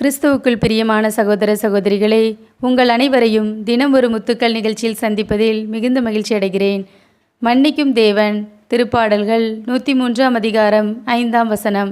கிறிஸ்துவுக்குள் பிரியமான சகோதர சகோதரிகளே உங்கள் அனைவரையும் தினம் ஒரு முத்துக்கள் நிகழ்ச்சியில் சந்திப்பதில் மிகுந்த மகிழ்ச்சி அடைகிறேன். மன்னிக்கும் தேவன் திருப்பாடல்கள் நூற்றி மூன்றாம் அதிகாரம் ஐந்தாம் வசனம்.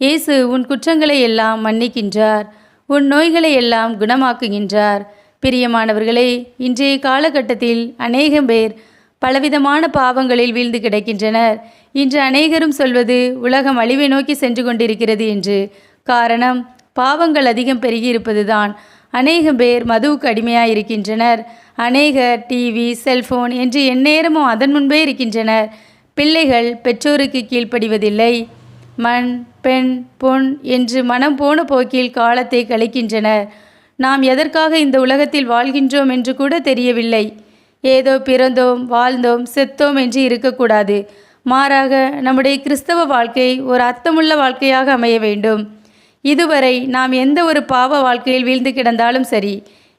இயேசு உன் குற்றங்களை எல்லாம் மன்னிக்கின்றார் உன் நோய்களை எல்லாம் குணமாக்குகின்றார். பிரியமானவர்களே இன்றைய காலகட்டத்தில் அநேகம் பேர் பலவிதமான பாவங்களில் வீழ்ந்து கிடக்கின்றனர். இன்று அநேகரும் சொல்வது உலகம் அழிவை நோக்கி சென்று கொண்டிருக்கிறது என்று. காரணம் பாவங்கள் அதிகம் பெருகியிருப்பதுதான். அநேகம் பேர் மதுவுக்கு அடிமையாக இருக்கின்றனர் அநேகர் டிவி செல்போன் என்று எந்நேரமும் அதன் முன்பே இருக்கின்றனர். பிள்ளைகள் பெற்றோருக்கு கீழ்ப்படிவதில்லை. மண் பெண் பொன் என்று மனம் போன போக்கில் காலத்தை கழிக்கின்றனர். நாம் எதற்காக இந்த உலகத்தில் வாழ்கின்றோம் என்று கூட தெரியவில்லை. ஏதோ பிறந்தோம் வாழ்ந்தோம் செத்தோம் என்று இருக்கக்கூடாது. மாறாக நம்முடைய கிறிஸ்தவ வாழ்க்கை ஒரு அர்த்தமுள்ள வாழ்க்கையாக அமைய வேண்டும். இதுவரை நாம் எந்த ஒரு பாவ வாழ்க்கையில் வீழ்ந்து கிடந்தாலும் சரி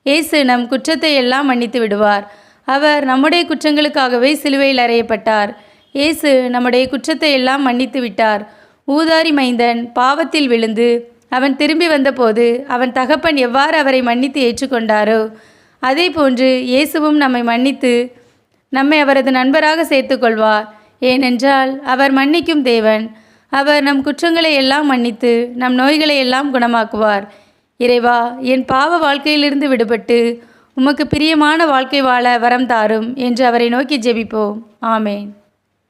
இயேசு நம் குற்றத்தை எல்லாம் மன்னித்து விடுவார். அவர் நம்முடைய குற்றங்களுக்காகவே சிலுவையில் அறையப்பட்டார். இயேசு நம்முடைய குற்றத்தை எல்லாம் மன்னித்து விட்டார். ஊதாரி மைந்தன் பாவத்தில் விழுந்து அவன் திரும்பி வந்தபோது அவன் தகப்பன் எவ்வாறு அவரை மன்னித்து ஏற்றுக்கொண்டாரோ அதே போன்று இயேசுவும் நம்மை மன்னித்து நம்மை அவரது நண்பராக சேர்த்துக்கொள்வார். ஏனென்றால் அவர் மன்னிக்கும் தேவன். அவர் நம் குற்றங்களை எல்லாம் மன்னித்து நம் நோய்களை எல்லாம் குணமாக்குவார். இறைவா என் பாவ வாழ்க்கையிலிருந்து விடுபட்டு உமக்கு பிரியமான வாழ்க்கை வாழ வரம் தாரும் என்று அவரை நோக்கி ஜெபிப்போம். ஆமேன்.